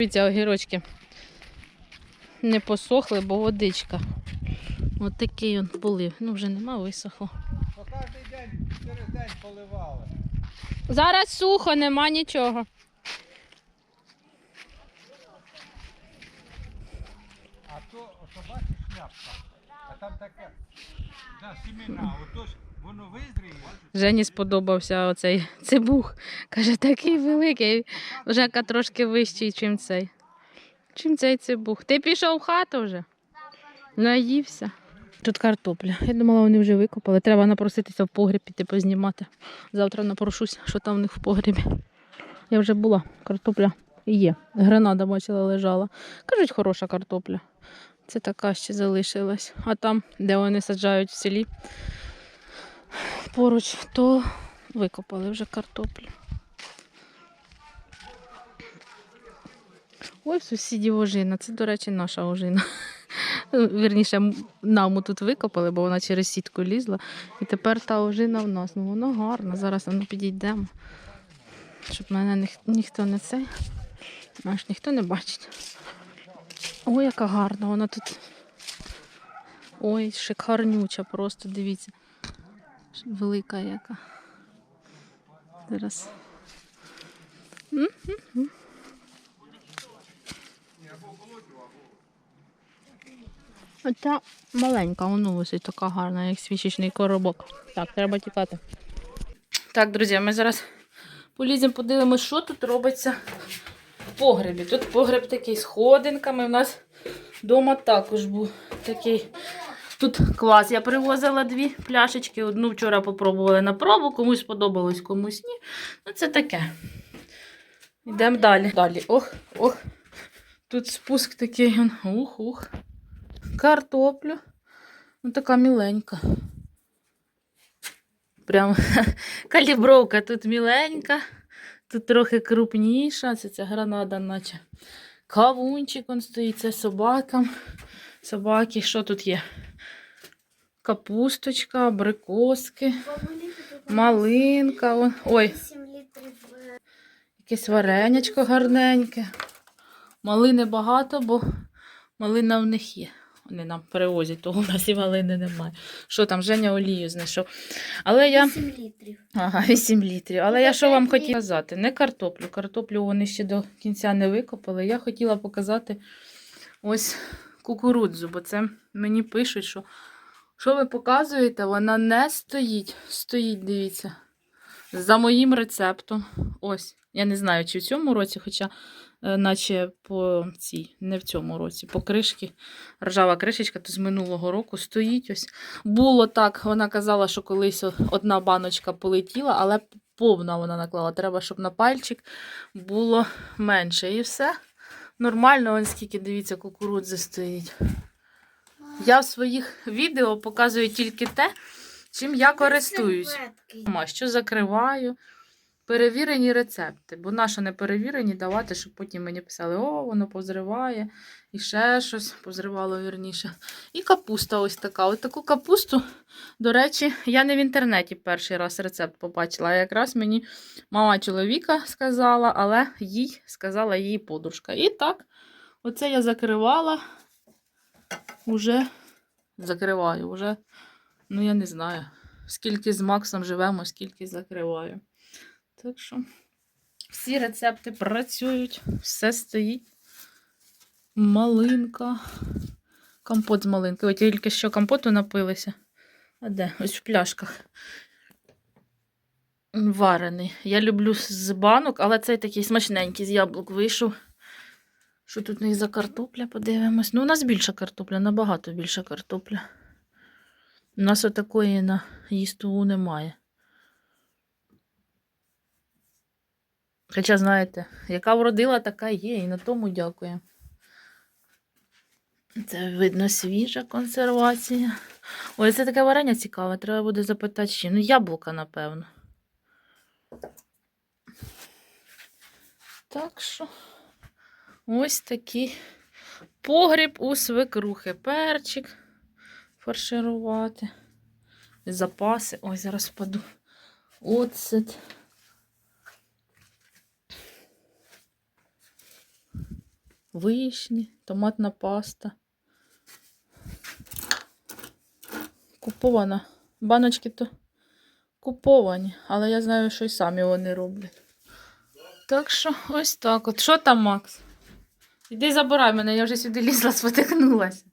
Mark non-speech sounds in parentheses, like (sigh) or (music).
Дивіться, огірочки не посохли, бо водичка. От такий он полив. Ну, вже нема, висохло. По кожен день через день поливали. Зараз сухо, нема нічого. А то, бачиш шляпка, а там таке, да, сімена, отож. Жені сподобався оцей цибух. Каже, такий великий. Вже трошки вищий, чим цей. Чим цей цибух. Ти пішов в хату вже? Наївся. Тут картопля. Я думала, вони вже викопали. Треба напроситися в погріб піти познімати. Завтра напрошусь, що там в них в погрібі. Я вже була, картопля є. Гренада бачила, лежала. Кажуть, хороша картопля. Це така ще залишилась. А там, де вони саджають в селі, поруч, то викопали вже картоплю. Ой, сусідів ожина. Це, до речі, наша ожина. Ну, (laughs) Вірніше, нам тут викопали, бо вона через сітку лізла. І тепер та ожина в нас. Ну воно гарно. Зараз воно підійдемо. Щоб мене ніх- ніхто не цей. Аж ніхто не бачить. Ой, яка гарна вона тут. Ой, шикарнюча, просто дивіться. Велика яка. Зараз. Оця маленька, воно висить така гарна, як свічечний коробок. Так, треба тікати. Так, друзі, ми зараз поліземо, подивимося, що тут робиться в погребі. Тут погреб такий з ходинками. У нас вдома також був такий. Тут квас. Я привозила дві пляшечки. Одну вчора попробували на пробу, комусь сподобалось, комусь ні. Ну, це таке. Йдемо далі. Далі. Ох, ох. Тут спуск такий. Ух, ух. Картоплю. Ну, така міленька. Прям (laughs) калібровка тут міленька, тут трохи крупніша. Це ця гранада, наче кавунчик он стоїть, це собакам. Собаки, що тут є? Капусточка, абрикоски, малинка. Ой, 8 літрів е, якесь варенячко гарненьке. Малини багато, бо малина в них є. Вони нам перевозять, того у нас і малини немає. Що там, Женя олію знайшов. Але я. 8 літрів. Ага, 8 літрів. Але я що вам хотіла сказати? Не картоплю. Картоплю вони ще до кінця не викопали. Я хотіла показати ось кукурудзу, бо це мені пишуть, що що ви показуєте, вона не стоїть. Стоїть, дивіться. За моїм рецептом. Ось. Я не знаю, чи в цьому році, хоча, е, наче по цій, не в цьому році, по кришки, ржава кришечка, то з минулого року стоїть ось. Було так, вона казала, що колись одна баночка полетіла, але повна вона наклала. Треба, щоб на пальчик було менше. І все. Нормально, ось скільки, дивіться, кукурудзи стоїть. Я в своїх відео показую тільки те, чим я користуюсь. Що закриваю. Перевірені рецепти, бо нащо не перевірені давати, щоб потім мені писали, о, воно позриває, і ще щось позривало вірніше. І капуста ось така. Ось таку капусту, до речі, я не в інтернеті перший раз рецепт побачила, а якраз мені мама чоловіка сказала, але їй сказала її подружка. І так, оце я закривала, уже закриваю, уже, ну я не знаю, скільки з Максом живемо, скільки закриваю. Так що всі рецепти працюють, все стоїть. Малинка. Компот з малинки. Ой, тільки що компоту напилися. А де? Ось в пляшках. Варений. Я люблю з банок, але цей такий смачненький з яблук вийшов. Що тут у них за картопля? Подивимось. Ну, у нас більша картопля, набагато більша картопля. У нас отакої на їстову немає. Хоча, знаєте, яка вродила, така є, і на тому дякую. Це видно свіжа консервація. Ой, це таке варення цікаве, треба буде запитати ще. Ну, яблука, напевно. Так що, ось такий погріб у свекрухи. Перчик фарширувати. Запаси. Ой, зараз впаду. Оцет. вишні, томатна паста. Купована. Баночки то куповані, але я знаю, що й самі вони роблять. Так що ось так от. Що там, Макс? Іди забирай мене, я вже сюди лізла, спотикнулася.